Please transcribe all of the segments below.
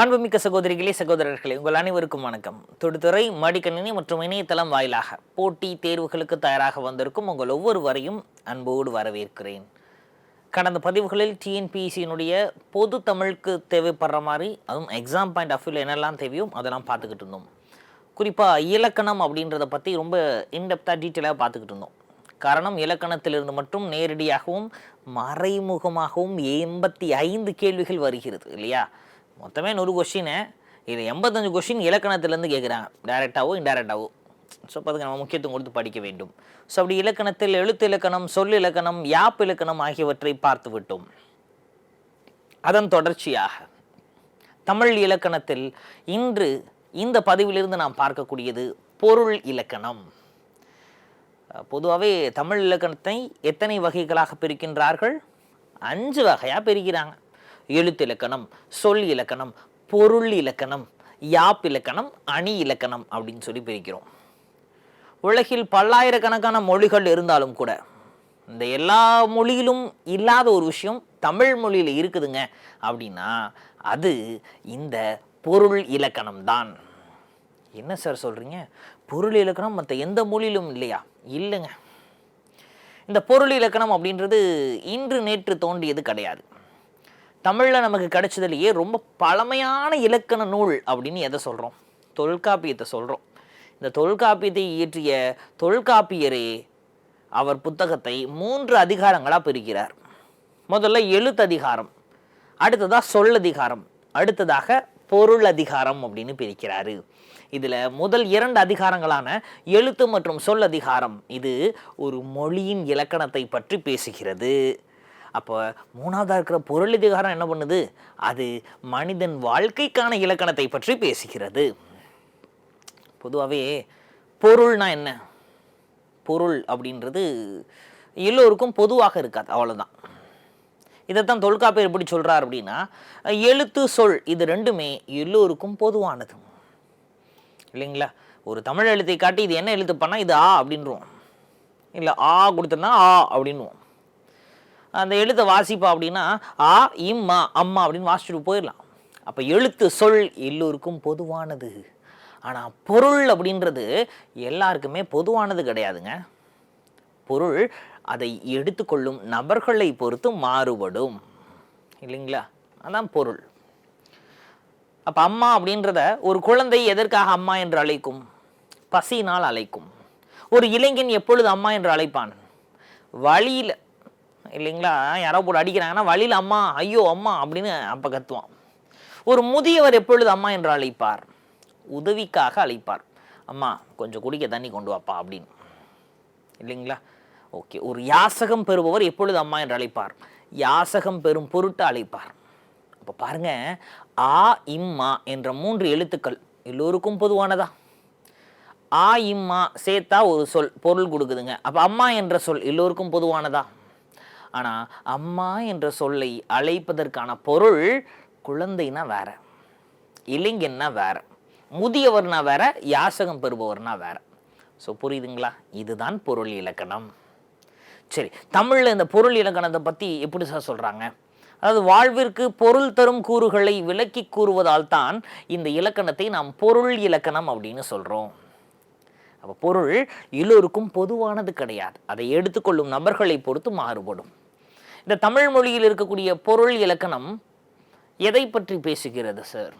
அன்புமிக்க சகோதரிகளே சகோதரர்களே உங்கள் அனைவருக்கும் வணக்கம். தொடுத்துறை மடிக்கணினி மற்றும் இணையதளம் வாயிலாக போட்டி தேர்வுகளுக்கு தயாராக வந்திருக்கும் உங்கள் ஒவ்வொருவரையும் அன்போடு வரவேற்கிறேன். கடந்த பதிவுகளில் டிஎன்பிசியினுடைய பொது தமிழுக்கு தேவைப்படுற மாதிரி அதுவும் எக்ஸாம் பாயிண்ட் ஆஃப் வியூவில் என்னெல்லாம் தேவையோ அதெல்லாம் பார்த்துக்கிட்டு இருந்தோம். குறிப்பாக இலக்கணம் அப்படின்றத பற்றி ரொம்ப இன்டெப்த்தாக டீட்டெயிலாக பார்த்துக்கிட்டு இருந்தோம். காரணம் இலக்கணத்திலிருந்து மட்டும் நேரடியாகவும் மறைமுகமாகவும் எண்பத்தி ஐந்து கேள்விகள் வருகிறது இல்லையா? மொத்தமே நூறு கொஷினு இது எண்பத்தஞ்சு கொஷின் இலக்கணத்திலேருந்து கேட்குறாங்க டைரெக்டாவோ இன்டைரக்டாவோ ஸோ அதுக்கு நம்ம முக்கியத்துவம் கொடுத்து படிக்க வேண்டும். ஸோ அப்படி இலக்கணத்தில் எழுத்து இலக்கணம் சொல் இலக்கணம் யாப் இலக்கணம் ஆகியவற்றை பார்த்து விட்டோம். அதன் தொடர்ச்சியாக தமிழ் இலக்கணத்தில் இன்று இந்த பதிவிலிருந்து நாம் பார்க்கக்கூடியது பொருள் இலக்கணம். பொதுவாகவே தமிழ் இலக்கணத்தை எத்தனை வகைகளாக பிரிக்கின்றார்கள்? அஞ்சு வகையாக பிரிக்கிறாங்க. எழுத்து இலக்கணம் சொல் இலக்கணம் பொருள் இலக்கணம் யாப் இலக்கணம் அணி இலக்கணம் அப்படின்னு சொல்லி பிரிக்கிறோம். உலகில் பல்லாயிரக்கணக்கான மொழிகள் இருந்தாலும் கூட இந்த எல்லா மொழியிலும் இல்லாத ஒரு விஷயம் தமிழ் மொழியில் இருக்குதுங்க அப்படின்னா அது இந்த பொருள் இலக்கணம் தான். என்ன சார் சொல்கிறீங்க பொருள் இலக்கணம் மற்ற எந்த மொழியிலும் இல்லையா? இல்லைங்க. இந்த பொருள் இலக்கணம் அப்படின்றது இன்று நேற்று தோன்றியது கிடையாது. தமிழில் நமக்கு கிடைச்சதுலேயே ரொம்ப பழமையான இலக்கண நூல் அப்படின்னு எதை சொல்கிறோம் தொல்காப்பியத்தை சொல்கிறோம் இந்த தொல்காப்பியத்தை இயற்றிய தொல்காப்பியரே அவர் புத்தகத்தை மூன்று அதிகாரங்களாக பிரிக்கிறார். முதல்ல எழுத்ததிகாரம் அடுத்ததாக சொல்லதிகாரம் அடுத்ததாக பொருள் அதிகாரம் அப்படின்னு பிரிக்கிறாரு. இதில் முதல் இரண்டு அதிகாரங்களான எழுத்து மற்றும் சொல் அதிகாரம் இது ஒரு மொழியின் இலக்கணத்தை பற்றி பேசுகிறது. அப்போ மூணாவதாக இருக்கிற பொருளதிகாரம் என்ன பண்ணுது? அது மனிதன் வாழ்க்கைக்கான இலக்கணத்தை பற்றி பேசுகிறது. பொதுவாகவே பொருள்னா என்ன? பொருள் அப்படின்றது எல்லோருக்கும் பொதுவாக இருக்காது அவ்வளோதான் இதைத்தான் தொல்காப்பியர் எப்படி சொல்கிறார் அப்படின்னா எழுத்து சொல் இது ரெண்டுமே எல்லோருக்கும் பொதுவானது. இல்லைங்களா? ஒரு தமிழ் எழுத்தை காட்டி இது என்ன எழுத்து பண்ணால் இது ஆ அப்படின்றோம் இல்லை ஆ கொடுத்தனா ஆ அப்படின்வோம் அந்த எழுத்தை வாசிப்பா அப்படின்னா ஆ இம்மா அம்மா அப்படின்னு வாசிச்சுட்டு போயிடலாம். அப்போ எழுத்து சொல் எல்லோருக்கும் பொதுவானது. ஆனால் பொருள் அப்படின்றது எல்லாருக்குமே பொதுவானது கிடையாதுங்க. பொருள் அதை எடுத்துக்கொள்ளும் நபர்களை பொறுத்து மாறுபடும். இல்லைங்களா? அதான் பொருள். அப்போ அம்மா அப்படின்றத ஒரு குழந்தை எதற்காக அம்மா என்று அழைக்கும்? பசியினால் அழைக்கும். ஒரு இளைஞன் எப்பொழுது அம்மா என்று அழைப்பான்? வழியில் இல்லைங்களா? யாரோ போட்டு அடிக்கிறாங்கன்னா வழியில் அம்மா ஐயோ அம்மா அப்படின்னு அப்போ கத்துவான். ஒரு முதியவர் எப்பொழுது அம்மா என்று அழைப்பார்? உதவிக்காக அழைப்பார். அம்மா கொஞ்சம் குடிக்க தண்ணி கொண்டு வாப்பா அப்படின்னு. இல்லைங்களா? ஓகே. ஒரு யாசகம் பெறுபவர் எப்பொழுது அம்மா என்று அழைப்பார்? யாசகம் பெறும் பொருட்டு அழைப்பார். அப்போ பாருங்க ஆ இம்மா என்ற மூன்று எழுத்துக்கள் எல்லோருக்கும் பொதுவானதா? ஆ இம்மா சேர்த்தா ஒரு சொல் பொருள் கொடுக்குதுங்க. அப்போ அம்மா என்ற சொல் எல்லோருக்கும் பொதுவானதா? ஆனால் அம்மா என்ற சொல்லை அழைப்பதற்கான பொருள் குழந்தைனா வேற இளைஞன்னா வேற முதியவர்னா வேற யாசகம் பெறுபவர்னா வேற. ஸோ புரியுதுங்களா? இதுதான் பொருள் இலக்கணம். சரி தமிழில் இந்த பொருள் இலக்கணத்தை பற்றி எப்படி சார் சொல்கிறாங்க அதாவது வாழ்விற்கு பொருள் தரும் கூறுகளை விளக்கி கூறுவதால் தான் இந்த இலக்கணத்தை நாம் பொருள் இலக்கணம் அப்படின்னு சொல்கிறோம் அப்போ பொருள் எல்லோருக்கும் பொதுவானது கிடையாது. அதை எடுத்துக்கொள்ளும் நபர்களை பொறுத்து மாறுபடும். இந்த தமிழ் மொழியில் இருக்கக்கூடிய பொருள் இலக்கணம் எதை பற்றி பேசுகிறது சார்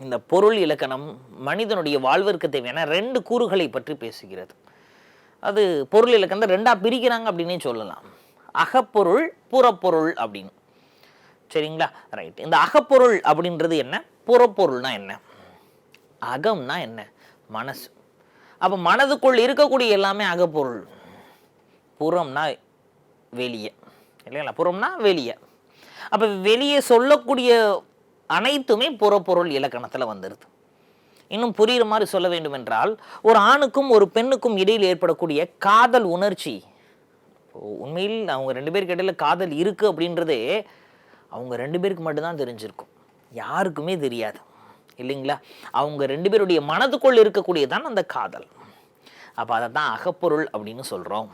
இந்த பொருள் இலக்கணம் மனிதனுடைய வாழ்விற்கு தேவையான ரெண்டு கூறுகளை பற்றி பேசுகிறது. அது பொருள் இலக்கணத்தை ரெண்டாக பிரிக்கிறாங்க அப்படின்னே சொல்லலாம். அகப்பொருள் புறப்பொருள் அப்படின்னு. சரிங்களா? ரைட் இந்த அகப்பொருள் அப்படின்றது என்ன? புறப்பொருள்னா என்ன? அகம்னா என்ன? மனசு. அப்போ மனதுக்குள் இருக்கக்கூடிய எல்லாமே அகப்பொருள். புறம்னா வெளியே. இல்லைங்களா? புறம்னா வெளியே. அப்போ வெளியே சொல்லக்கூடிய அனைத்துமே புறப்பொருள் இலக்கணத்தில் வந்துடுது இன்னும் புரிகிற மாதிரி சொல்ல வேண்டும் என்றால் ஒரு ஆணுக்கும் ஒரு பெண்ணுக்கும் இடையில் ஏற்படக்கூடிய காதல் உணர்ச்சி. உண்மையில் அவங்க ரெண்டு பேருக்கு இடையில காதல் இருக்குது அப்படின்றதே அவங்க ரெண்டு பேருக்கு மட்டும்தான் தெரிஞ்சிருக்கும். யாருக்குமே தெரியாது. இல்லைங்களா? அவங்க ரெண்டு பேருடைய மனதுக்குள் இருக்கக்கூடியதான் அந்த காதல். அப்போ அதை தான் அகப்பொருள் அப்படின்னு சொல்கிறோம்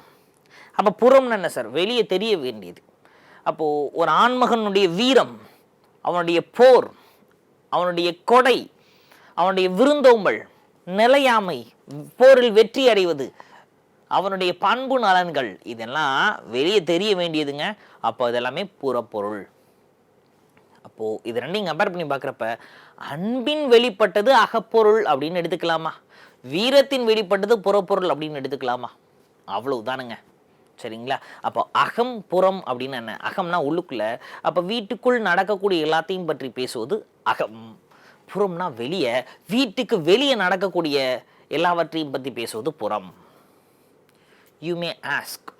அப்போ புறம்னு என்ன சார்? வெளியே தெரிய வேண்டியது. அப்போது ஒரு ஆண்மகனுடைய வீரம் அவனுடைய போர் அவனுடைய கொடை அவனுடைய விருந்தோம்பல் நிலையாமை போரில் வெற்றி அடைவது அவனுடைய பண்பு நலன்கள் இதெல்லாம் வெளியே தெரிய வேண்டியதுங்க. அப்போ அதெல்லாமே புறப்பொருள். அப்போ இது ரெண்டையும் கம்பேர் பண்ணி பார்க்குறப்ப அன்பின் வெளிப்பட்டது அகப்பொருள் அப்படின்னு எடுத்துக்கலாமா? வீரத்தின் வெளிப்பட்டது புறப்பொருள் அப்படின்னு எடுத்துக்கலாமா? அவ்வளவுதானுங்க. சரிங்களா? அப்போ அகம் புறம் அப்படின்னு என்ன? அகம்னா உள்ளுக்குள்ள. அப்போ வீட்டுக்குள் நடக்கக்கூடிய எல்லாத்தையும் பற்றி பேசுவது அகம். புறம்னா வெளியே. வீட்டுக்கு வெளியே நடக்கக்கூடிய எல்லாவற்றையும் பற்றி பேசுவது புறம். யூ மே ஆஸ்க்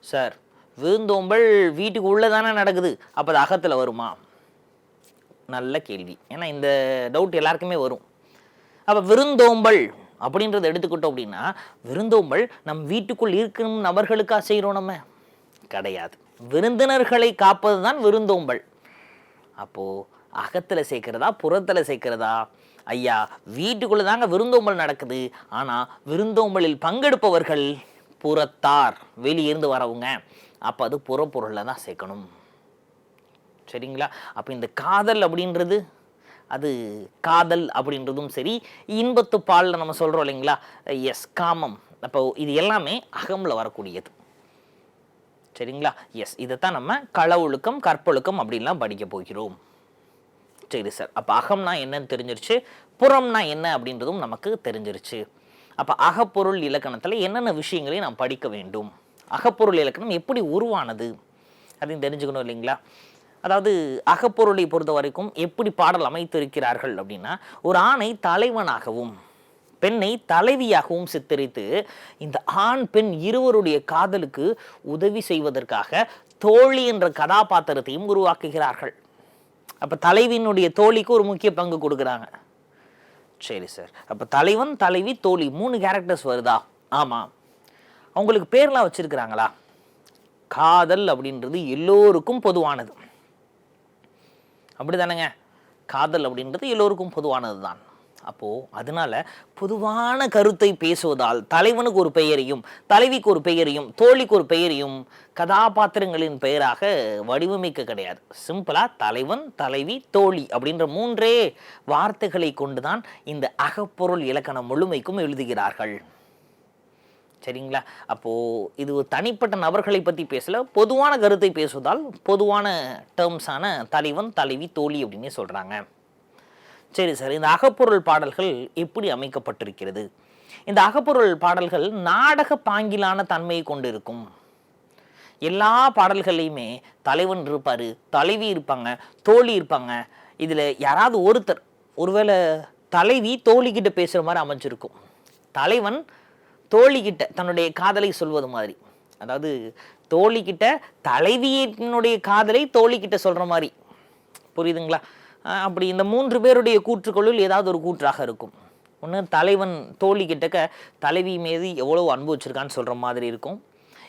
சார் விருந்தோம்பல் வீட்டுக்கு உள்ளே தானே நடக்குது. அப்போ அது அகத்தில் வருமா? நல்ல கேள்வி. ஏன்னா இந்த டவுட் எல்லாருக்குமே வரும். அப்போ விருந்தோம்பல் அப்படின்றத எடுத்துக்கிட்டோம் அப்படின்னா விருந்தோம்பல் நம் வீட்டுக்குள் இருக்கும் நபர்களுக்காக செய்கிறோம் நம்ம? கிடையாது. விருந்தினர்களை காப்பது தான் விருந்தோம்பல். அப்போது அகத்தில் சேர்க்கிறதா புறத்தில் சேர்க்கிறதா? ஐயா வீட்டுக்குள்ளே தாங்க விருந்தோம்பல் நடக்குது. ஆனால் விருந்தோம்பலில் பங்கெடுப்பவர்கள் புறத்தார். வெளியிருந்து வரவங்க. அப்போ அது புறப்பொருளில் தான் சேர்க்கணும். சரிங்களா? அப்போ இந்த காதல் அப்படின்றது அது காதல் அப்படின்றதும் சரி இன்பத்து பாலில் நம்ம சொல்கிறோம் இல்லைங்களா? எஸ் காமம். அப்போ இது எல்லாமே அகமில் வரக்கூடியது. சரிங்களா? எஸ் இதைத்தான் நம்ம கள ஒழுக்கம் கற்பொழுக்கம் அப்படின்லாம் படிக்க போகிறோம். சரி சார் அப்போ அகம்னா என்னன்னு தெரிஞ்சிருச்சு புறம்னா என்ன அப்படின்றதும் நமக்கு தெரிஞ்சிருச்சு. அப்போ அகப்பொருள் இலக்கணத்தில் என்னென்ன விஷயங்களையும் நாம் படிக்க வேண்டும்? அகப்பொருள் இலக்கணம் எப்படி உருவானது? அதையும் தெரிஞ்சுக்கணும் இல்லைங்களா? அதாவது அகப்பொருளை பொறுத்த வரைக்கும் எப்படி பாடல் அமைத்திருக்கிறார்கள் அப்படின்னா ஒரு ஆணை தலைவனாகவும் பெண்ணை தலைவியாகவும் சித்தரித்து இந்த ஆண் பெண் இருவருடைய காதலுக்கு உதவி செய்வதற்காக தோழி என்ற கதாபாத்திரத்தையும் உருவாக்குகிறார்கள். அப்போ தலைவியினுடைய தோழிக்கு ஒரு முக்கிய பங்கு கொடுக்குறாங்க. சரி சார் அப்போ தலைவன் தலைவி தோழி மூணு கேரக்டர்ஸ் வருதா? ஆமாம் அவங்களுக்கு பேர்லாம் வச்சிருக்கிறாங்களா? காதல் அப்படின்றது எல்லோருக்கும் பொதுவானது. அப்படி தானேங்க காதல் அப்படின்றது எல்லோருக்கும் பொதுவானது தான் அப்போது அதனால பொதுவான கருத்தை பேசுவதால் தலைவனுக்கு ஒரு பெயரையும் தலைவிக்கு ஒரு பெயரையும் தோழிக்கு ஒரு பெயரையும் கதாபாத்திரங்களின் பெயராக வடிவமைக்க கிடையாது. சிம்பிளாக தலைவன் தலைவி தோழி அப்படின்ற மூன்றே வார்த்தைகளை கொண்டுதான் இந்த அகப்பொருள் இலக்கணம் முழுமைக்கும் எழுதுகிறார்கள். சரிங்களா? அப்போது இது தனிப்பட்ட நபர்களை பற்றி பேசல. பொதுவான கருத்தை பேசுவதால் பொதுவான டேர்ம்ஸான தலைவன் தலைவி தோழி அப்படின்னே சொல்கிறாங்க சரி சார் இந்த அகப்பொருள் பாடல்கள் எப்படி அமைக்கப்பட்டிருக்கிறது? இந்த அகப்பொருள் பாடல்கள் நாடக பாங்கிலான தன்மையை கொண்டிருக்கும். எல்லா பாடல்கள்லையுமே தலைவன் இருப்பார் தலைவி இருப்பாங்க தோழி இருப்பாங்க. இதில் யாராவது ஒருத்தர் ஒருவேளை தலைவி தோழிக்கிட்ட பேசுகிற மாதிரி அமைஞ்சிருக்கும். தலைவன் தோழிக்கிட்ட தன்னுடைய காதலை சொல்வது மாதிரி. அதாவது தோழிக்கிட்ட தலைவியினுடைய காதலை தோழிக்கிட்ட சொல்கிற மாதிரி. புரியுதுங்களா? அப்படி இந்த மூன்று பேருடைய கூற்றுக்களுள் ஏதாவது ஒரு கூற்றாக இருக்கும். ஒன்று தலைவன் தோழிக்கிட்டக்க தலைவி மீது எவ்வளோ அன்பு வச்சுருக்கான்னு சொல்கிற மாதிரி இருக்கும்.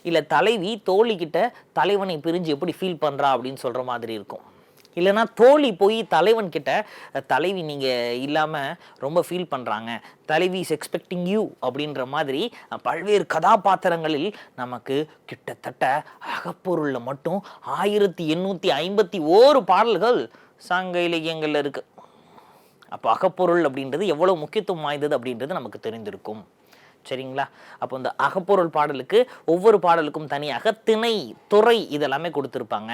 இல்லை தலைவி தோழிக்கிட்ட தலைவனை பிரிஞ்சு எப்படி ஃபீல் பண்ணுறா அப்படின்னு சொல்கிற மாதிரி இருக்கும். இல்லைன்னா தோழி போய் தலைவன் கிட்ட தலைவி நீங்கள் இல்லாமல் ரொம்ப ஃபீல் பண்ணுறாங்க தலைவி இஸ் எக்ஸ்பெக்டிங் யூ அப்படின்ற மாதிரி பல்வேறு கதாபாத்திரங்களில் நமக்கு கிட்டத்தட்ட அகப்பொருளில் மட்டும் ஆயிரத்தி எண்ணூற்றி ஐம்பத்தி ஓரு பாடல்கள் சங்க இலக்கியங்களில் இருக்குது அப்போ அகப்பொருள் அப்படின்றது எவ்வளோ முக்கியத்துவம் வாய்ந்தது அப்படின்றது நமக்கு தெரிந்திருக்கும். சரிங்களா? அப்போ இந்த அகப்பொருள் பாடலுக்கு ஒவ்வொரு பாடலுக்கும் தனியாக திணை துறை இதெல்லாமே கொடுத்துருப்பாங்க.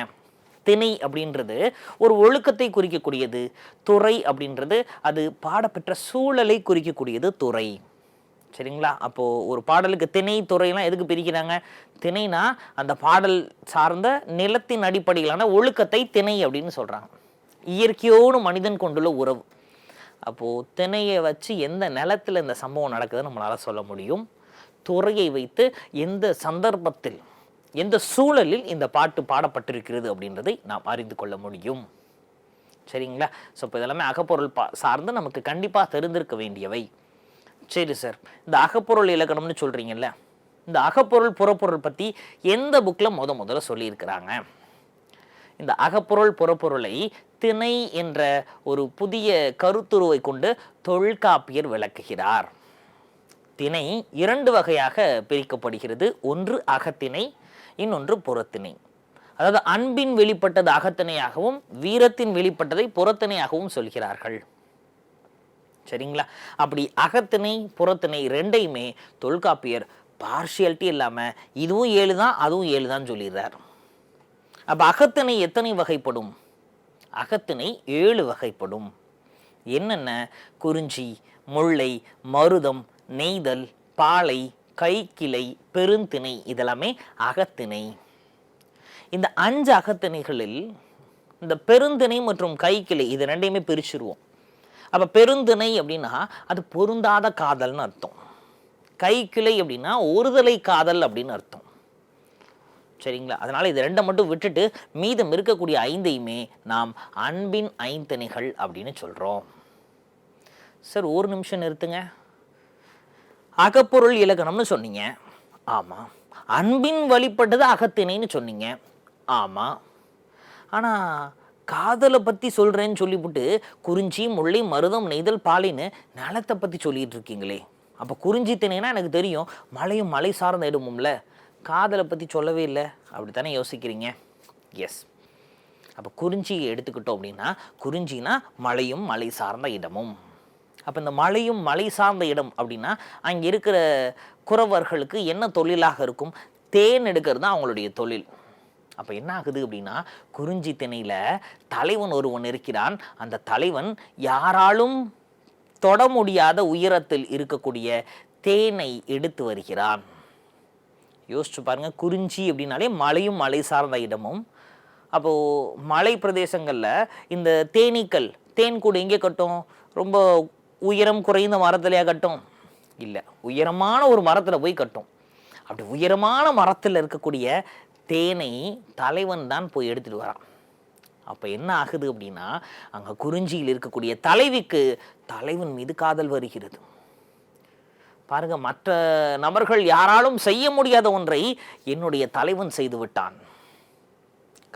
திணை அப்படின்றது ஒரு ஒழுக்கத்தை குறிக்கக்கூடியது. துறை அப்படின்றது அது பாடப்பெற்ற சூழலை குறிக்கக்கூடியது துறை. சரிங்களா? அப்போது ஒரு பாடலுக்கு திணை துறையெல்லாம் எதுக்கு பிரிக்கிறாங்க? திணைனா அந்த பாடல் சார்ந்த நிலத்தின் அடிப்படையிலான ஒழுக்கத்தை திணை அப்படின்னு சொல்கிறாங்க இயற்கையோடு மனிதன் கொண்டுள்ள உறவு. அப்போது திணையை வச்சு எந்த நிலத்தில் இந்த சம்பவம் நடக்குதுன்னு நம்மளால் சொல்ல முடியும். துறையை வைத்து எந்த சந்தர்ப்பத்தில் எந்த சூழலில் இந்த பாட்டு பாடப்பட்டிருக்கிறது அப்படின்றதை நாம் அறிந்து கொள்ள முடியும். சரிங்களா? ஸோ இப்போ இதெல்லாமே அகப்பொருள் பா சார்ந்து நமக்கு கண்டிப்பாக தெரிந்திருக்க வேண்டியவை. சரி சார் இந்த அகப்பொருள் இலக்கணம்னு சொல்கிறீங்கல்ல இந்த அகப்பொருள் புறப்பொருள் பற்றி எந்த புக்கில் முத முதல்ல சொல்லியிருக்கிறாங்க? இந்த அகப்பொருள் புறப்பொருளை திணை என்ற ஒரு புதிய கருத்துருவை கொண்டு தொல்காப்பியர் விளக்குகிறார். திணை இரண்டு வகையாக பிரிக்கப்படுகிறது. ஒன்று அகத்திணை இன்னொன்று புறத்திணை அதாவது அன்பின் வெளிப்பட்டது அகத்திணையாகவும் வீரத்தின் வெளிப்பட்டதை புறத்திணையாகவும் சொல்கிறார்கள். சரிங்களா? அப்படி அகத்திணை புறத்திணை ரெண்டையுமே தொல்காப்பியர் பார்ஷியாலிட்டி இல்லாமல் இதுவும் ஏழு தான் அதுவும் ஏழு தான் சொல்லிடுறார். அப்போ அகத்திணை எத்தனை வகைப்படும்? அகத்திணை ஏழு வகைப்படும். என்னென்ன? குறிஞ்சி முல்லை மருதம் நெய்தல் பாலை கைக்கிளை பெருந்திணை இதெல்லாமே அகத்திணை. இந்த அஞ்சு அகத்திணைகளில் இந்த பெருந்திணை மற்றும் கைக்கிளை இது ரெண்டையுமே பிரிச்சுருவோம். அப்போ பெருந்திணை அப்படின்னா அது பொருந்தாத காதல்னு அர்த்தம். கைக்கிளை அப்படின்னா ஒருதலை காதல் அப்படின்னு அர்த்தம். சரிங்களா? அதனால் இது ரெண்டை மட்டும் விட்டுட்டு மீதம் இருக்கக்கூடிய ஐந்தையுமே நாம் அன்பின் ஐந்திணைகள் அப்படின்னு சொல்கிறோம் சார் ஒரு நிமிஷம் நிறுத்துங்க. அகப்பொருள் இலக்கணம்னு சொன்னீங்க. ஆமாம் அன்பின் வழிபட்டது அகத்தினைன்னு சொன்னீங்க. ஆமாம் ஆனால் காதலை பற்றி சொல்கிறேன்னு சொல்லிவிட்டு குறிஞ்சி முல்லை மருதம் நெய்தல் பாலின்னு நிலத்தை பற்றி சொல்லிட்டு இருக்கீங்களே. அப்போ குறிஞ்சி திணைனா எனக்கு தெரியும் மலையும் மலை சார்ந்த இடமும்ல. காதலை பற்றி சொல்லவே இல்லை. அப்படி தானே யோசிக்கிறீங்க? எஸ் அப்போ குறிஞ்சியை எடுத்துக்கிட்டோம் அப்படின்னா குறிஞ்சினா மலையும் மலை சார்ந்த இடமும். அப்போ இந்த மலையும் மலை சார்ந்த இடம் அப்படின்னா அங்கே இருக்கிற குறவர்களுக்கு என்ன தொழிலாக இருக்கும்? தேன் எடுக்கிறது தான் அவங்களுடைய தொழில். அப்போ என்ன ஆகுது அப்படின்னா குறிஞ்சி திணையில் தலைவன் ஒருவன் இருக்கிறான். அந்த தலைவன் யாராலும் தொட முடியாத உயரத்தில் இருக்கக்கூடிய தேனை எடுத்து வருகிறான். யோசிச்சு பாருங்கள் குறிஞ்சி அப்படின்னாலே மலையும் மலை சார்ந்த இடமும். அப்போது மலை பிரதேசங்களில் இந்த தேனீக்கள் தேன் கூடு எங்கே கட்டும்? ரொம்ப உயரம் குறைந்த மரத்துலையா கட்டும். இல்லை உயரமான ஒரு மரத்தில் போய் கட்டும். அப்படி உயரமான மரத்தில் இருக்கக்கூடிய தேனை தலைவன் தான் போய் எடுத்துட்டு வரான். அப்போ என்ன ஆகுது அப்படின்னா அங்கே குறிஞ்சியில் இருக்கக்கூடிய தலைவிக்கு தலைவன் மீது காதல் வருகிறது. பாருங்க மற்ற நபர்கள் யாராலும் செய்ய முடியாத ஒன்றை என்னுடைய தலைவன் செய்து விட்டான்.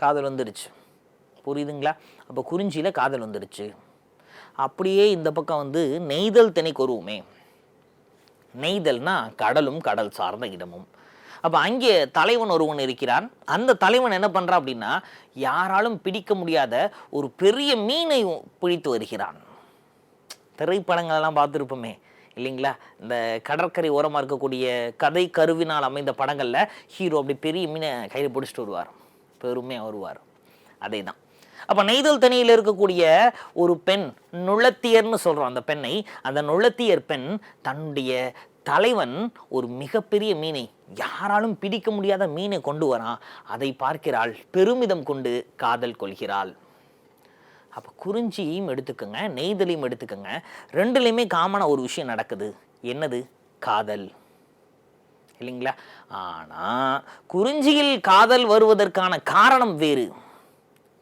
காதல் வந்துடுச்சு புரியுதுங்களா? அப்போ குறிஞ்சியில் காதல் வந்துடுச்சு அப்படியே இந்த பக்கம் வந்து நெய்தல் திணைக்கு வருவோமே நெய்தல்னா கடலும் கடல் சார்ந்த இடமும். அப்போ அங்கே தலைவன் ஒருவன் இருக்கிறான். அந்த தலைவன் என்ன பண்ணுறான் அப்படின்னா யாராலும் பிடிக்க முடியாத ஒரு பெரிய மீனை பிடித்து வருகிறான். திரைப்படங்களெல்லாம் பார்த்துருப்போமே இல்லைங்களா? இந்த கடற்கரை ஓரமாக இருக்கக்கூடிய கதை கருவினால் அமைந்த படங்களில் ஹீரோ அப்படி பெரிய மீனை கையில் பிடிச்சிட்டு வருவார். பெருமையாக வருவார். அதே தான் அப்போ நெய்தல் தனியில் இருக்கக்கூடிய ஒரு பெண் நுழத்தியர்னு சொல்கிறோம் அந்த பெண்ணை. அந்த நுழத்தியர் பெண் தன்னுடைய தலைவன் ஒரு மிகப்பெரிய மீனை யாராலும் பிடிக்க முடியாத மீனை கொண்டு வரான் அதை பார்க்கிறாள் பெருமிதம் கொண்டு காதல் கொள்கிறாள். அப்போ குறிஞ்சியும் எடுத்துக்கோங்க நெய்தலையும் எடுத்துக்கோங்க. ரெண்டுலேயுமே காமனாக ஒரு விஷயம் நடக்குது. என்னது? காதல். இல்லைங்களா? ஆனால் குறிஞ்சியில் காதல் வருவதற்கான காரணம் வேறு.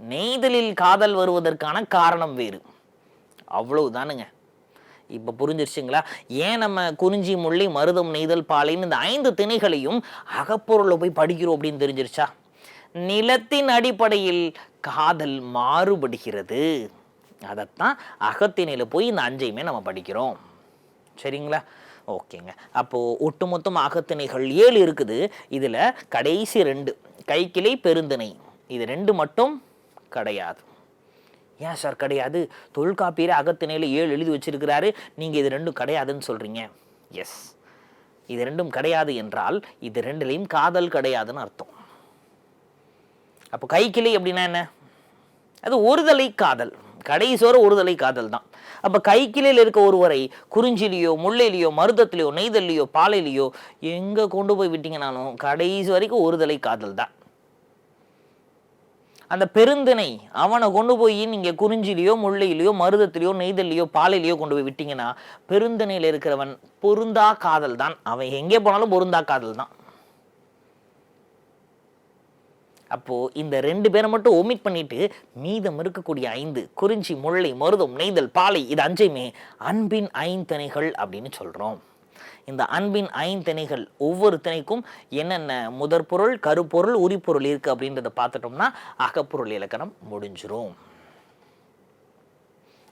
நெய்தலில் காதல் வருவதற்கான காரணம் வேறு. அவ்வளவுதானுங்க. இப்போ புரிஞ்சிருச்சுங்களா? ஏன் நம்ம குறிஞ்சி முள்ளி மருதம் நெய்தல் பாலைன்னு இந்த ஐந்து திணைகளையும் அகப்பொருளை போய் படிக்கிறோம் அப்படின்னு தெரிஞ்சிருச்சா? நிலத்தின் அடிப்படையில் காதல் மாறுபடுகிறது. அதைத்தான் அகத்திணையில் போய் இந்த அஞ்சையுமே நம்ம படிக்கிறோம். சரிங்களா? ஓகேங்க. அப்போது ஒட்டுமொத்தம் அகத்திணைகள் ஏழு இருக்குது. இதில் கடைசி ரெண்டு. கைக்கிளை பெருந்திணை. இது ரெண்டு மட்டும் கிடையாது. ஏன் சார் கிடையாது? தொல்காப்பியர் அகத்தினையில் ஏழு எழுதி வச்சிருக்கிறாரு. நீங்கள் இது ரெண்டும் கிடையாதுன்னு சொல்கிறீங்க எஸ் இது ரெண்டும் கிடையாது என்றால் இது ரெண்டுலேயும் காதல் கிடையாதுன்னு அர்த்தம். அப்போ கைக்கிளை அப்படின்னா என்ன? அது ஒருதலை காதல். கடைசோர ஒருதலை காதல் தான். அப்போ கைக்கிளையில் இருக்க ஒருவரை குறிஞ்சிலேயோ முல்லையிலையோ மருதத்திலையோ நெய்தல்லையோ பாலையிலையோ எங்கே கொண்டு போய் விட்டீங்கனாலும் கடைசி வரைக்கும் ஒருதலை காதல் தான். அந்த பெருந்திணை அவனை கொண்டு போய் நீங்கள் குறிஞ்சிலையோ முள்ளையிலையோ மருதத்திலையோ நெய்தல்லையோ பாலையிலையோ கொண்டு போய் விட்டீங்கன்னா பெருந்தினையில் இருக்கிறவன் பொருந்தா காதல் தான். அவன் எங்கே போனாலும் பொருந்தா காதல் தான். அப்போது இந்த ரெண்டு பேரை மட்டும் ஒமிட் பண்ணிட்டு மீதம் இருக்கக்கூடிய ஐந்து குறிஞ்சி முல்லை மருதம் நெய்தல் பாலை இது அஞ்சையுமே அன்பின் ஐந்திணைகள் அப்படின்னு சொல்கிறோம் இந்த அன்பின் ஐந்திணைகள் ஒவ்வொரு திணைக்கும் என்னென்ன முதற் பொருள் கருப்பொருள் உரிப்பொருள் இருக்கு அப்படின்றத பார்த்துட்டோம்னா அகப்பொருள் இலக்கணம் முடிஞ்சிரும்.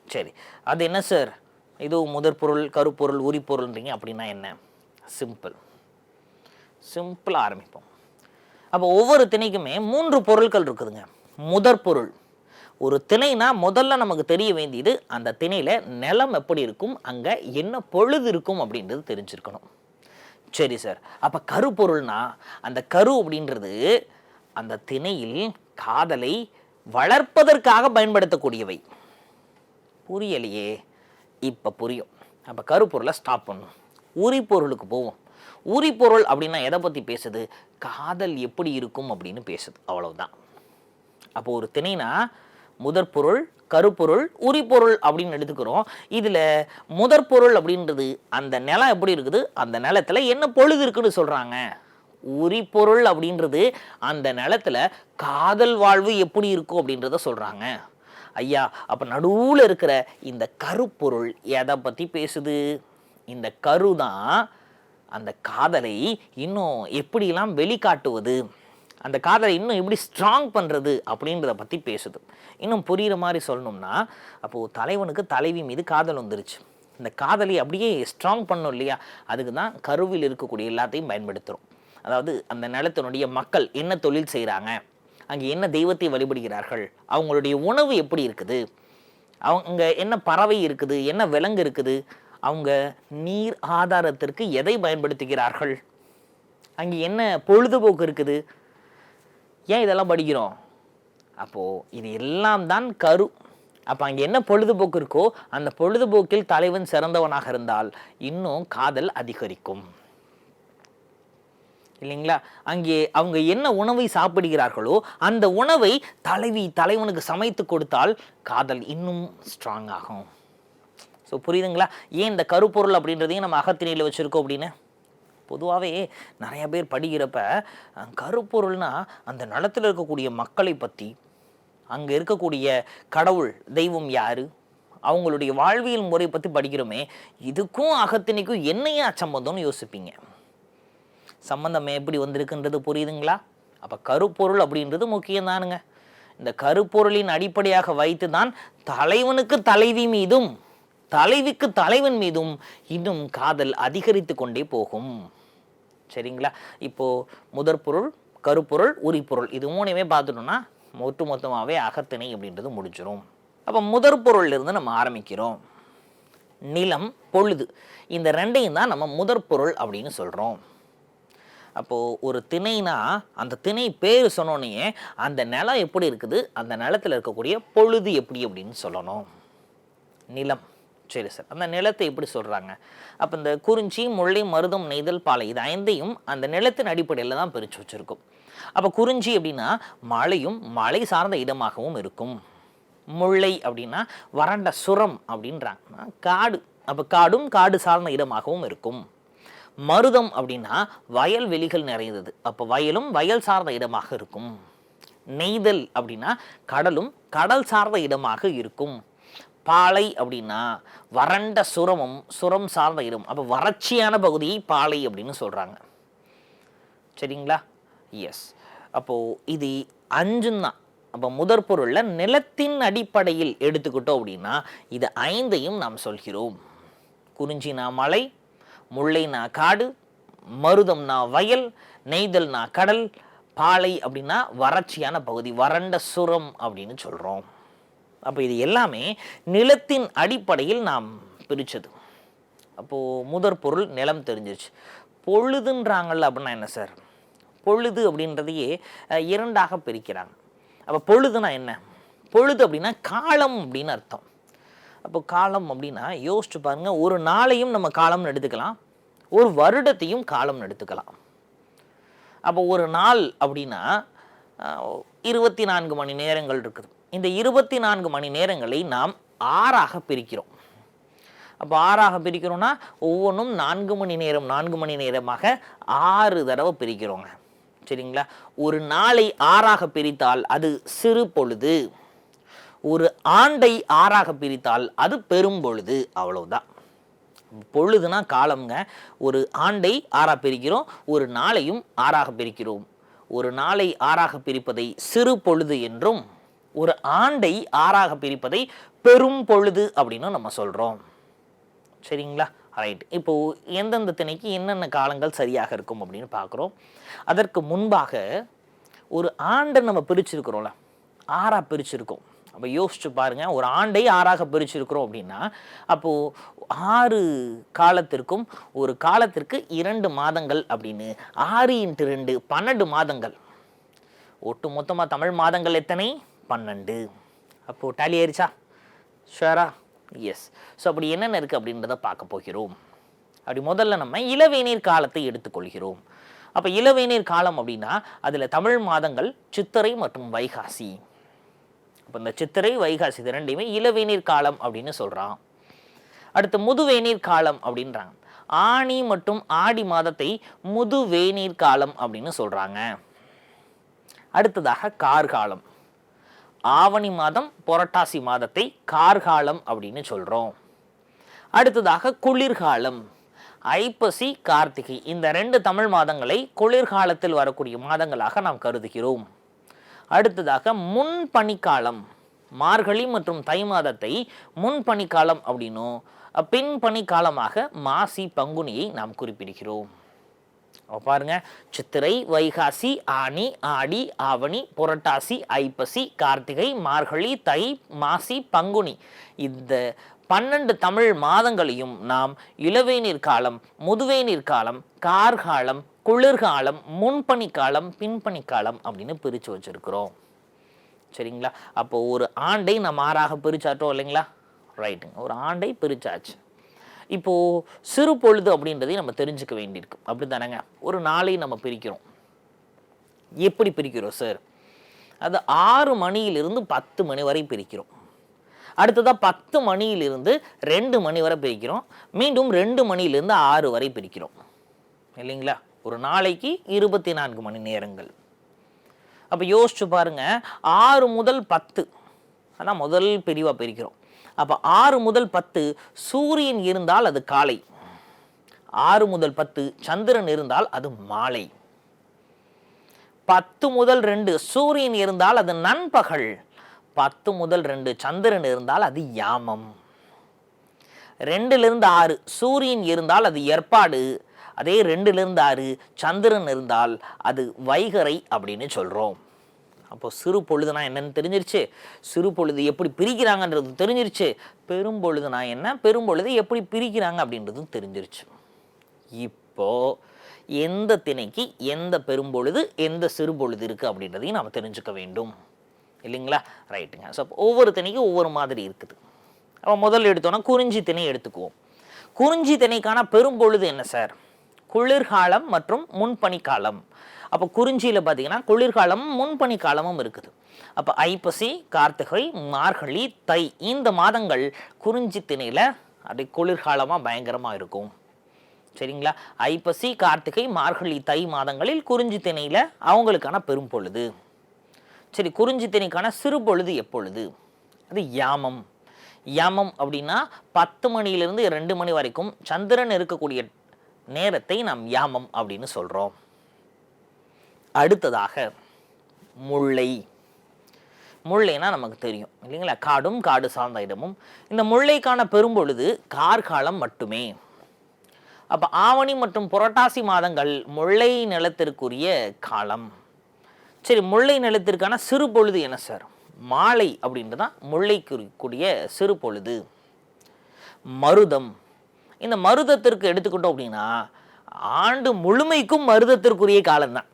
சரி அது என்ன சார் இது முதற் பொருள் கருப்பொருள் உரிப்பொருள்ன்றீங்க அப்படின்னா என்ன? சிம்பிள் சிம்பிளாக ஆரம்பிப்போம். அப்போ ஒவ்வொரு திணைக்குமே மூன்று பொருட்கள் இருக்குதுங்க. முதற் பொருள் ஒரு திணைனா முதல்ல நமக்கு தெரிய வேண்டியது அந்த திணையில் நிலம் எப்படி இருக்கும்? அங்க என்ன பொழுது இருக்கும் அப்படின்றது தெரிஞ்சிருக்கணும். சரி சார். அப்போ கருப்பொருள்னா அந்த கரு அப்படின்றது அந்த திணையில் காதலை வளர்ப்பதற்காக பயன்படுத்தக்கூடியவை. புரியலையே? இப்போ புரியும். அப்போ கருப்பொருளை ஸ்டாப் பண்ணும். உரிப்பொருளுக்கு போவோம். உரிப்பொருள் அப்படின்னா எதை பற்றி பேசுது? காதல் எப்படி இருக்கும் அப்படின்னு பேசுது. அவ்வளவுதான். அப்போ ஒரு திணைனா முதற் பொருள் கருப்பொருள் உரிப்பொருள் அப்படின்னு எடுத்துக்கிறோம். இதில் முதற் பொருள் அப்படின்றது அந்த நிலம் எப்படி இருக்குது? அந்த நிலத்தில் என்ன பொழுது இருக்குன்னு சொல்கிறாங்க உரிப்பொருள் அப்படின்றது அந்த நிலத்தில் காதல் வாழ்வு எப்படி இருக்கும் அப்படின்றத சொல்கிறாங்க ஐயா அப்போ நடுவில் இருக்கிற இந்த கருப்பொருள் எதை பற்றி பேசுது? இந்த கரு தான் அந்த காதலை இன்னும் எப்படிலாம் வெளிக்காட்டுவது? அந்த காதலை இன்னும் எப்படி ஸ்ட்ராங் பண்ணுறது அப்படின்றத பற்றி பேசுது. இன்னும் புரிகிற மாதிரி சொல்லணும்னா அப்போது தலைவனுக்கு தலைவி மீது காதல் வந்துருச்சு. இந்த காதலை அப்படியே ஸ்ட்ராங் பண்ணும் இல்லையா? அதுக்கு தான் கருவில் இருக்கக்கூடிய எல்லாத்தையும் பயன்படுத்துகிறோம் அதாவது அந்த நிலத்தினுடைய மக்கள் என்ன தொழில் செய்கிறாங்க அங்கே என்ன தெய்வத்தை வழிபடுகிறார்கள்? அவங்களுடைய உணவு எப்படி இருக்குது? அவங்க என்ன பறவை இருக்குது? என்ன விலங்கு இருக்குது? அவங்க நீர் ஆதாரத்திற்கு எதை பயன்படுத்துகிறார்கள்? அங்கே என்ன பொழுதுபோக்கு இருக்குது? ஏன் இதெல்லாம் படிக்கிறோம்? அப்போது இது எல்லாம் தான் கரு. அப்போ அங்கே என்ன பொழுதுபோக்கு இருக்கோ அந்த பொழுதுபோக்கில் தலைவன் சிறந்தவனாக இருந்தால் இன்னும் காதல் அதிகரிக்கும். இல்லைங்களா? அங்கே அவங்க என்ன உணவை சாப்பிடுகிறார்களோ அந்த உணவை தலைவி தலைவனுக்கு சமைத்து கொடுத்தால் காதல் இன்னும் ஸ்ட்ராங் ஆகும். ஸோ புரியுதுங்களா? ஏன் இந்த கருப்பொருள் அப்படின்றதையும் நம்ம அகத்திணையில் வச்சுருக்கோம் அப்படின்னு? பொதுவாகவே நிறைய பேர் படிக்கிறப்ப கருப்பொருள்னால் கருப்பொருள்னா அந்த நிலத்தில் இருக்கக்கூடிய மக்களை பற்றி அங்கே இருக்கக்கூடிய கடவுள் தெய்வம் யார்? அவங்களுடைய வாழ்வியல் முறை பற்றி படிக்கிறோமே இதுக்கும் அகத்திணைக்கும் என்னையா சம்பந்தம்னு யோசிப்பீங்க? சம்பந்தம் எப்படி வந்திருக்குன்றது புரியுதுங்களா? அப்போ கருப்பொருள் அப்படின்றது முக்கியம்தானுங்க இந்த கருப்பொருளின் அடிப்படையாக வைத்து தான் தலைவனுக்கு தலைவி மீதும் தலைவிக்கு தலைவன் மீதும் இன்னும் காதல் அதிகரித்து கொண்டே போகும். சரிங்களா? இப்போது முதற் பொருள் கருப்பொருள் உரிப்பொருள். இது மூணையுமே பார்த்துட்டோம்னா ஒட்டு மொத்தமாகவே அகத்திணை அப்படின்றது முடிஞ்சிடும் அப்போ முதற் பொருள்ல இருந்து நம்ம ஆரம்பிக்கிறோம். நிலம் பொழுது. இந்த ரெண்டையும் தான் நம்ம முதற் பொருள் அப்படின்னு சொல்கிறோம் அப்போது ஒரு திணைனா அந்த திணை பேர் சொன்னோன்னே அந்த நிலம் எப்படி இருக்குது? அந்த நிலத்தில் இருக்கக்கூடிய பொழுது எப்படி அப்படின்னு சொல்லணும். நிலம். சரி சார். அந்த நிலத்தை எப்படி சொல்கிறாங்க அப்போ இந்த குறிஞ்சி முல்லை மருதம் நெய்தல் பாலை இது ஐந்தையும் அந்த நிலத்தின் அடிப்படையில் தான் பிரித்து வச்சுருக்கும். அப்போ குறிஞ்சி அப்படின்னா மழையும் மலை சார்ந்த இடமாகவும் இருக்கும். முல்லை அப்படின்னா வறண்ட சுரம் அப்படின்றாங்க காடு. அப்போ காடும் காடு சார்ந்த இடமாகவும் இருக்கும். மருதம் அப்படின்னா வயல் வெளிகள் நிறைந்தது. அப்போ வயலும் வயல் சார்ந்த இடமாக இருக்கும். நெய்தல் அப்படின்னா கடலும் கடல் சார்ந்த இடமாக இருக்கும். பாலை அப்படின்னா வறண்ட சுரமும் சுரம் சார்ந்த இடம். அப்போ வறட்சியான பகுதியை பாலை அப்படின்னு சொல்கிறாங்க சரிங்களா? எஸ் அப்போது இது அஞ்சும் தான் அப்போ முதற் பொருளில் நிலத்தின் அடிப்படையில் எடுத்துக்கிட்டோம் அப்படின்னா இது ஐந்தையும் நாம் சொல்கிறோம். குறிஞ்சினா மலை முல்லைனா காடு மருதம்னா வயல் நெய்தல்னா கடல் பாலை அப்படின்னா வறட்சியான பகுதி வறண்ட சுரம் அப்படின்னு சொல்கிறோம் அப்போ இது எல்லாமே நிலத்தின் அடிப்படையில் நாம் பிரித்தது அப்போது முதற் பொருள் நிலம் தெரிஞ்சிருச்சு. பொழுதுன்றாங்கல்ல அப்படின்னா என்ன சார்? பொழுது அப்படின்றதையே இரண்டாக பிரிக்கிறாங்க. அப்போ பொழுதுனா என்ன? பொழுது அப்படின்னா காலம் அப்படின்னு அர்த்தம். அப்போ காலம் அப்படின்னா யோசிச்சு பாருங்க ஒரு நாளையும் நம்ம காலம்னு எடுத்துக்கலாம் ஒரு வருடத்தையும் காலம்னு எடுத்துக்கலாம். அப்போ ஒரு நாள் அப்படின்னா இருபத்தி நான்கு மணி நேரங்கள் இருக்குது. இந்த இருபத்தி நான்கு மணி நேரங்களை நாம் ஆறாக பிரிக்கிறோம். அப்போ ஆறாக பிரிக்கிறோம்னா ஒவ்வொன்றும் நான்கு மணி நேரம் நான்கு மணி நேரமாக ஆறு தடவை பிரிக்கிறோங்க. சரிங்களா? ஒரு நாளை ஆறாக பிரித்தால் அது சிறு பொழுது. ஒரு ஆண்டை ஆறாக பிரித்தால் அது பெரும் பொழுது. அவ்வளவுதான். பொழுதுனா காலம்ங்க. ஒரு ஆண்டை ஆறாக பிரிக்கிறோம் ஒரு நாளையும் ஆறாக பிரிக்கிறோம். ஒரு நாளை ஆறாக பிரிப்பதை சிறு பொழுது என்றும் ஒரு ஆண்டை ஆறாக பிரிப்பதை பெரும் பொழுது அப்படின்னு நம்ம சொல்கிறோம் சரிங்களா? ரைட் இப்போது எந்தெந்த திணைக்கு என்னென்ன காலங்கள் சரியாக இருக்கும் அப்படின்னு பார்க்குறோம். அதற்கு முன்பாக ஒரு ஆண்டை நம்ம பிரிச்சிருக்கிறோம்ல. ஆறாக பிரிச்சிருக்கோம். அப்போ யோசிச்சு பாருங்க ஒரு ஆண்டை ஆறாக பிரிச்சிருக்கிறோம் அப்படின்னா அப்போது ஆறு காலத்திற்கும் ஒரு காலத்திற்கு இரண்டு மாதங்கள் அப்படின்னு ஆறு இன்ட்டு ரெண்டு பன்னெண்டு மாதங்கள். ஒட்டு மொத்தமாக தமிழ் மாதங்கள் எத்தனை? பன்னெண்டு. அப்போது டேலி ஆயிடுச்சா ஷுவரா எஸ் ஸோ அப்படி என்னென்ன இருக்குது அப்படின்றத பார்க்க போகிறோம். அப்படி முதல்ல நம்ம இளவேநீர் காலத்தை எடுத்துக்கொள்கிறோம். அப்போ இளவேநீர் காலம் அப்படின்னா அதில் தமிழ் மாதங்கள் சித்திரை மற்றும் வைகாசி. அப்போ இந்த சித்திரை வைகாசி இது ரெண்டையுமே இளவேநீர் காலம் அப்படின்னு சொல்கிறான் அடுத்து முதுவேநீர் காலம் அப்படின்றாங்க. ஆனி மற்றும் ஆடி மாதத்தை முதுவேநீர் காலம் அப்படின்னு சொல்கிறாங்க அடுத்ததாக கார்காலம். ஆவணி மாதம் புரட்டாசி மாதத்தை கார்காலம் அப்படின்னு சொல்கிறோம் அடுத்ததாக குளிர்காலம். ஐப்பசி கார்த்திகை இந்த ரெண்டு தமிழ் மாதங்களை குளிர்காலத்தில் வரக்கூடிய மாதங்களாக நாம் கருதுகிறோம். அடுத்ததாக முன் பனிக்காலம் மார்கழி மற்றும் தை மாதத்தை முன் பனிக்காலம் அப்படின்னும் பின் பனிக்காலமாக மாசி பங்குனியை நாம் குறிப்பிடுகிறோம். பாருங்க சித்திரை வைகாசி ஆனி ஆடி ஆவணி புரட்டாசி ஐப்பசி கார்த்திகை மார்கழி தை மாசி பங்குனி. இந்த பன்னெண்டு தமிழ் மாதங்களையும் நாம் இளவேநீர் காலம் முதுவேநீர் காலம் கார்காலம் குளிர்காலம் முன்பனிக்காலம் காலம் காலம் அப்படின்னு பிரித்து வச்சிருக்கிறோம். சரிங்களா? அப்போ ஒரு ஆண்டை நம்ம ஆறாக பிரிச்சாட்டோம் இல்லைங்களா? ரைட்டுங்க ஒரு ஆண்டை பிரிச்சாச்சு. இப்போது சிறு பொழுது அப்படின்றதையும் நம்ம தெரிஞ்சுக்க வேண்டியிருக்கு. அப்படி தானேங்க ஒரு நாளை நம்ம பிரிக்கிறோம். எப்படி பிரிக்கிறோம் சார் அது ஆறு மணியிலிருந்து பத்து மணி வரை பிரிக்கிறோம். அடுத்ததாக பத்து மணியிலிருந்து ரெண்டு மணி வரை பிரிக்கிறோம். மீண்டும் ரெண்டு மணியிலிருந்து ஆறு வரை பிரிக்கிறோம். இல்லைங்களா? ஒரு நாளைக்கு இருபத்தி நான்கு மணி நேரங்கள். அப்போ யோசிச்சு பாருங்கள் ஆறு முதல் பத்து. அதான் முதல் பிரிவாக பிரிக்கிறோம். அப்போ ஆறு முதல் பத்து சூரியன் இருந்தால் அது காலை. ஆறு முதல் பத்து சந்திரன் இருந்தால் அது மாலை. பத்து முதல் ரெண்டு சூரியன் இருந்தால் அது நண்பகல். பத்து முதல் ரெண்டு சந்திரன் இருந்தால் அது யாமம். ரெண்டுலேருந்து ஆறு சூரியன் இருந்தால் அது ஏற்பாடு. அதே ரெண்டுலேருந்து ஆறு சந்திரன் இருந்தால் அது வைகரை அப்படின்னு சொல்கிறோம் அப்போ சிறு பொழுதுனா என்னன்னு தெரிஞ்சிருச்சு. சிறு பொழுது எப்படி பிரிக்கிறாங்கன்றது தெரிஞ்சிருச்சு. பெரும்பொழுதுனா என்ன? பெரும்பொழுது எப்படி பிரிக்கிறாங்க அப்படின்றதும் தெரிஞ்சிருச்சு. இப்போ எந்த திணைக்கு எந்த பெரும்பொழுது எந்த சிறு பொழுது இருக்குது அப்படின்றதையும் நாம் தெரிஞ்சுக்க வேண்டும். இல்லைங்களா? ரைட்டுங்க. ஸோ ஒவ்வொரு திணைக்கும் ஒவ்வொரு மாதிரி இருக்குது. அப்போ முதல்ல எடுத்தோன்னா குறிஞ்சி திணை எடுத்துக்குவோம். குறிஞ்சி திணைக்கான பெரும்பொழுது என்ன சார்? குளிர்காலம் மற்றும் முன்பனிக்காலம். அப்போ குறிஞ்சியில் பார்த்தீங்கன்னா குளிர்காலமும் முன்பனிக்காலமும் இருக்குது. அப்போ ஐப்பசி கார்த்திகை மார்கழி தை இந்த மாதங்கள் குறிஞ்சி திணையில் அப்படி குளிர்காலமாக பயங்கரமாக இருக்கும். சரிங்களா? ஐப்பசி கார்த்திகை மார்கழி தை மாதங்களில் குறிஞ்சி திணையில் அவங்களுக்கான பெரும் பொழுது. சரி குறிஞ்சி திணைக்கான சிறு பொழுது எப்பொழுது? அது யாமம். யாமம் அப்படின்னா பத்து மணியிலிருந்து ரெண்டு மணி வரைக்கும் சந்திரன் இருக்கக்கூடிய நேரத்தை நாம் யாமம் அப்படின்னு சொல்கிறோம் அடுத்ததாக முல்லை. முல்லைனா நமக்கு தெரியும் இல்லைங்களா? காடும் காடு சார்ந்த இடமும். இந்த முல்லைக்கான பெரும்பொழுது கார்காலம் மட்டுமே. அப்போ ஆவணி மற்றும் புரட்டாசி மாதங்கள் முல்லை நிலத்திற்குரிய காலம். சரி முல்லை நிலத்திற்கான சிறு பொழுது என்ன சார்? மாலை அப்படின்றது தான் முல்லைக்குரிய சிறு பொழுது. மருதம். இந்த மருதத்திற்கு எடுத்துக்கிட்டோம் அப்படின்னா ஆண்டு முழுமைக்கும் மருதத்திற்குரிய காலம்தான்.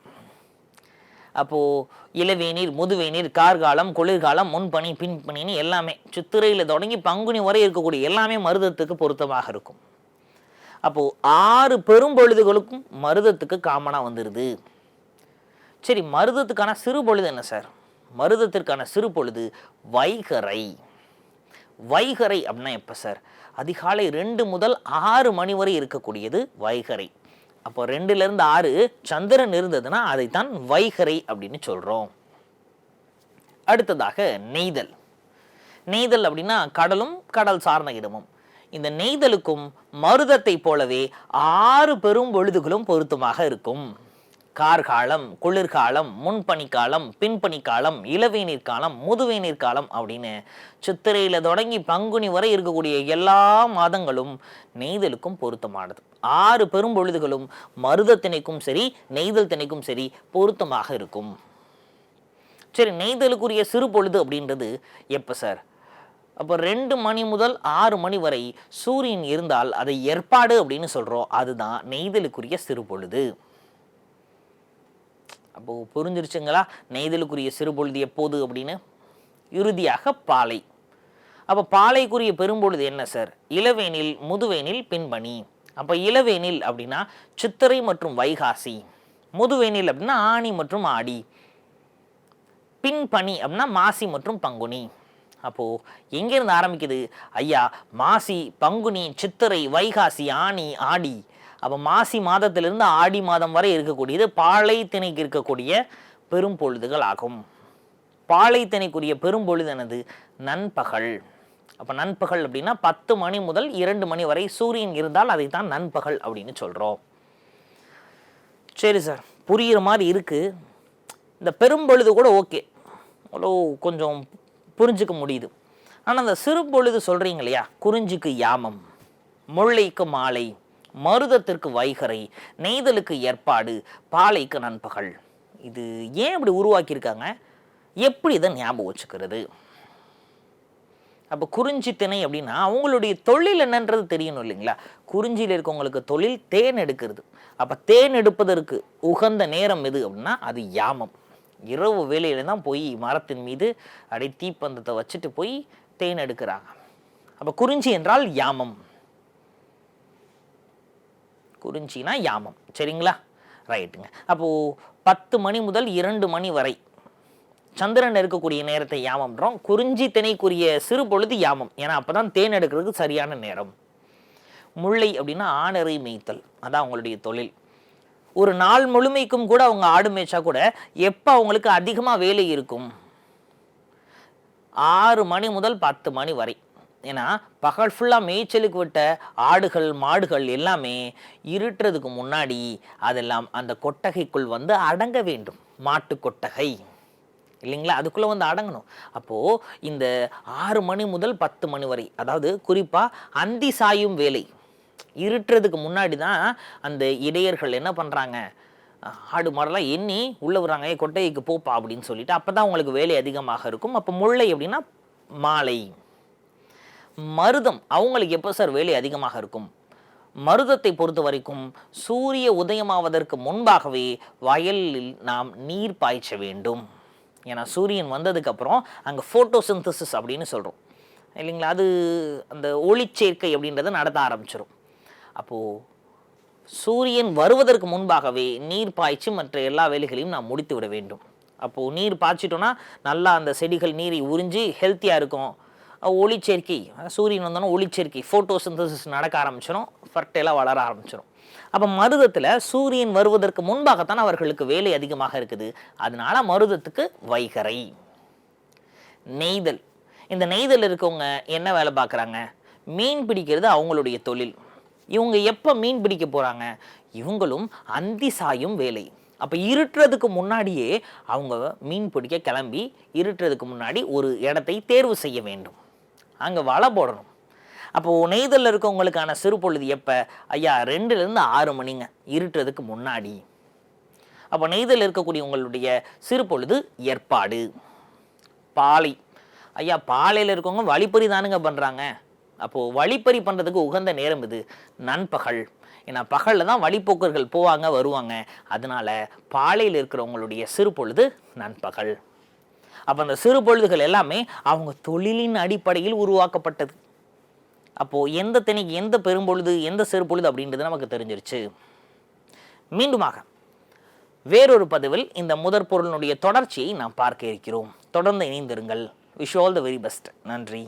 அப்போது இளவேநீர் முதுவேநீர் கார்காலம் குளிர்காலம் முன்பனி பின்பனின்னு எல்லாமே சித்திரையில் தொடங்கி பங்குனி வரை இருக்கக்கூடிய எல்லாமே மருதத்துக்கு பொருத்தமாக இருக்கும். அப்போது ஆறு பெரும்பொழுதுகளுக்கும் மருதத்துக்கு காமனாக வந்துடுது சரி மருதத்துக்கான சிறு பொழுது என்ன சார்? மருதத்திற்கான சிறு பொழுது வைகரை வைகரை அப்படின்னா எப்போ சார்? அதிகாலை ரெண்டு முதல் ஆறு மணி வரை இருக்கக்கூடியது வைகரை அப்போ ரெண்டுலேருந்து ஆறு சந்திரன் இருந்ததுன்னா அதைத்தான் வைகரை அப்படின்னு சொல்கிறோம் அடுத்ததாக நெய்தல். நெய்தல் அப்படின்னா கடலும் கடல் சார்ந்த இடமும். இந்த நெய்தலுக்கும் மருதத்தை போலவே ஆறு பெரும் பொழுதுகளும் பொருத்தமாக இருக்கும். கார்காலம் குளிர்காலம் முன்பனிக்காலம் பின்பனிக்காலம் இளவேநீர் காலம் முதுவேநீர் காலம் அப்படின்னு சித்திரையில் தொடங்கி பங்குனி வரை இருக்கக்கூடிய எல்லா மாதங்களும் நெய்தலுக்கும் பொருத்தமானது. ஆறு பெரும் பொழுதுகளும் மருத திணைக்கும் சரி நெய்தல் திணைக்கும் சரி பொருத்தமாக இருக்கும். சரி நெய்தலுக்குரிய சிறு பொழுது அப்படின்றது எப்போ சார்? அப்போ ரெண்டு மணி முதல் ஆறு மணி வரை சூரியன் இருந்தால் அதை ஏற்பாடு அப்படின்னு சொல்கிறோம் அதுதான் நெய்தலுக்குரிய சிறு பொழுது. அப்போ புரிஞ்சிருச்சுங்களா? நெய்தலுக்குரிய சிறுபொழுது எப்போது அப்படின்னு? இறுதியாக பாலை. அப்போ பாலைக்குரிய பெரும்பொழுது என்ன சார்? இளவேனில் முதுவேனில் பின்பணி அப்போ இளவேனில் அப்படின்னா சித்திரை மற்றும் வைகாசி. முதுவேனில் அப்படின்னா ஆணி மற்றும் ஆடி. பின்பணி அப்படின்னா மாசி மற்றும் பங்குனி. அப்போது எங்கேருந்து ஆரம்பிக்குது? ஐயா மாசி பங்குனி சித்திரை வைகாசி ஆனி ஆடி. அப்போ மாசி மாதத்திலிருந்து ஆடி மாதம் வரை இருக்கக்கூடியது பாலை திணைக்கு இருக்கக்கூடிய பெரும் பொழுதுகள் ஆகும். பாலை திணைக்குரிய பெரும் பொழுது எனது நண்பகல். அப்போ நண்பகல் அப்படின்னா பத்து மணி முதல் இரண்டு மணி வரை சூரியன் இருந்தால் அதை தான் நண்பகல் அப்படின்னு சொல்கிறோம் சரி சார் புரிகிற மாதிரி இருக்குது இந்த பெரும்பொழுது கூட ஓகே. அவ்வளோ கொஞ்சம் புரிஞ்சுக்க முடியுது. ஆனால் அந்த சிறு பொழுது சொல்கிறீங்க இல்லையா? குறிஞ்சிக்கு யாமம் முல்லைக்கு மாலை மருதத்திற்கு வைகரை நெய்தலுக்கு ஏற்பாடு பாலைக்கு நண்பகல். இது ஏன் இப்படி உருவாக்கியிருக்காங்க? எப்படி இதை ஞாபகம் வச்சுக்கிறது? அப்போ குறிஞ்சி திணை அப்படின்னா அவங்களுடைய தொழில் என்னன்றது தெரியணும் இல்லைங்களா? குறிஞ்சியில் இருக்கவங்களுக்கு தொழில் தேன் எடுக்கிறது. அப்போ தேன் எடுப்பதற்கு உகந்த நேரம் எது அப்படின்னா அது யாமம். இரவு வேலையில தான் போய் மரத்தின் மீது அப்படியே தீப்பந்தத்தை வச்சுட்டு போய் தேன் எடுக்கிறாங்க. அப்போ குறிஞ்சி என்றால் யாமம். குறிஞ்சினா யாமம். சரிங்களா? ரைட்டுங்க. அப்போது பத்து மணி முதல் இரண்டு மணி வரை சந்திரன் இருக்கக்கூடிய நேரத்தை யாமம்ன்றோம். குறிஞ்சி திணைக்குரிய சிறு பொழுது யாமம். ஏன்னா அப்போ தான் தேன் எடுக்கிறதுக்கு சரியான நேரம். முல்லை அப்படின்னா ஆணரை மேய்த்தல். அதான் அவங்களுடைய தொழில். ஒரு நாள் முழுமைக்கும் கூட அவங்க ஆடு மேய்ச்சா கூட எப்போ அவங்களுக்கு அதிகமாக வேலை இருக்கும்? ஆறு மணி முதல் பத்து மணி வரை. ஏன்னா பகல் ஃபுல்லாக மேய்ச்சலுக்கு விட்ட ஆடுகள் மாடுகள் எல்லாமே இருட்டுறதுக்கு முன்னாடி அதெல்லாம் அந்த கொட்டகைக்குள் வந்து அடங்க வேண்டும். மாட்டு கொட்டகை. இல்லைங்களா? அதுக்குள்ளே வந்து அடங்கணும். அப்போது இந்த ஆறு மணி முதல் பத்து மணி வரை அதாவது குறிப்பாக அந்தி சாயும் வேலை. இருட்டுறதுக்கு முன்னாடி தான் அந்த இடையர்கள் என்ன பண்ணுறாங்க ஆடு மாடெல்லாம் எண்ணி உள்ளே வர்றாங்க ஏ கொட்டைக்கு போப்பா அப்படின்னு சொல்லிட்டு அப்போ தான் உங்களுக்கு வேலை அதிகமாக இருக்கும். அப்போ முல்லை அப்படின்னா மாலை. மருதம். அவங்களுக்கு எப்போ சார் வேலை அதிகமாக இருக்கும்? மருதத்தை பொறுத்த வரைக்கும் சூரிய உதயமாவதற்கு முன்பாகவே வயலில் நாம் நீர் பாய்ச்ச வேண்டும். ஏன்னா சூரியன் வந்ததுக்கப்புறம் அங்கே ஃபோட்டோசிந்தசிஸ் அப்படின்னு சொல்கிறோம் இல்லைங்களா? அது அந்த ஒளிச்சேர்க்கை அப்படின்றத நடத்த ஆரம்பிச்சிடும் அப்போது சூரியன் வருவதற்கு முன்பாகவே நீர் பாய்ச்சி மற்ற எல்லா வேலைகளையும் நாம் முடித்து விட வேண்டும். அப்போது நீர் பாய்ச்சிட்டோன்னா நல்லா அந்த செடிகள் நீரை உறிஞ்சி ஹெல்த்தியாக இருக்கும். ஒளிச்சேர்க்கை சூரியன் வந்தோன்னா ஒளிச்சேர்க்கை ஃபோட்டோசிந்தசிஸ் நடக்க ஆரம்பிச்சிடும் ஃபர்டைலாக வளர ஆரம்பிச்சிடும் அப்போ மருதத்தில் சூரியன் வருவதற்கு முன்பாகத்தான் அவர்களுக்கு வேலை அதிகமாக இருக்குது. அதனால மருதத்துக்கு வைகரை நெய்தல். இந்த நெய்தல் இருக்கவங்க என்ன வேலை பார்க்குறாங்க? மீன் பிடிக்கிறது அவங்களுடைய தொழில். இவங்க எப்போ மீன் பிடிக்க போகிறாங்க இவங்களும் அந்தி சாயும் வேலை. அப்போ இருட்டுறதுக்கு முன்னாடியே அவங்க மீன் பிடிக்க கிளம்பி இருட்டுறதுக்கு முன்னாடி ஒரு இடத்தை தேர்வு செய்ய வேண்டும். அங்கே வலை போடணும். அப்போது நெய்தலில் இருக்கவங்களுக்கான சிறு பொழுது எப்போ? ஐயா ரெண்டுலேருந்து ஆறு மணிங்க. இருட்டுறதுக்கு முன்னாடி. அப்போ நெய்தல் இருக்கக்கூடிய உங்களுடைய சிறு பொழுது ஏற்பாடு. பாலை. ஐயா பாலையில் இருக்கவங்க வழிப்பறி தானுங்க பண்ணுறாங்க அப்போது வழிப்பறி பண்ணுறதுக்கு உகந்த நேரம் இது. நண்பகல். ஏன்னா பகலில் தான் வழிப்போக்கர்கள் போவாங்க வருவாங்க. அதனால பாலையில் இருக்கிறவங்களுடைய சிறு பொழுது நண்பகல். அப்போ அந்த சிறு பொழுதுகள் எல்லாமே அவங்க தொழிலின் அடிப்படையில் உருவாக்கப்பட்டது. அப்போது எந்த திணைக்கு எந்த பெரும்பொழுது எந்த சிறு பொழுது அப்படின்றது நமக்கு தெரிஞ்சிருச்சு. மீண்டுமாக வேறொரு பதிவில் இந்த முதற் பொருளினுடைய தொடர்ச்சியை நாம் பார்க்க இருக்கிறோம். தொடர்ந்து இணைந்திருங்கள். Wish all the very best நன்றி.